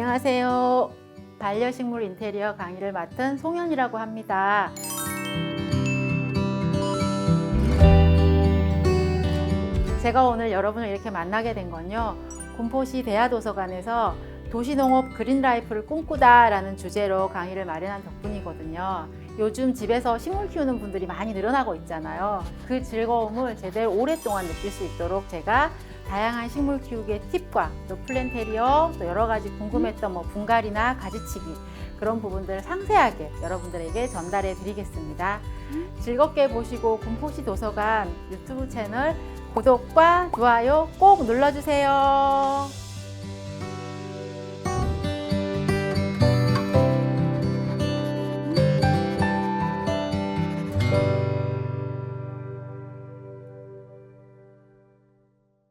안녕하세요. 반려식물 인테리어 강의를 맡은 송현이라고 합니다. 제가 오늘 여러분을 이렇게 만나게 된 건요. 군포시 대하도서관에서 도시농업 그린라이프를 꿈꾸다라는 주제로 강의를 마련한 덕분이거든요. 요즘 집에서 식물 키우는 분들이 많이 늘어나고 있잖아요. 그 즐거움을 제대로 오랫동안 느낄 수 있도록 제가 다양한 식물 키우기의 팁과 또 플랜테리어 또 여러 가지 궁금했던 뭐 분갈이나 가지치기 그런 부분들을 상세하게 여러분들에게 전달해 드리겠습니다. 즐겁게 보시고 군포시 도서관 유튜브 채널 구독과 좋아요 꼭 눌러주세요.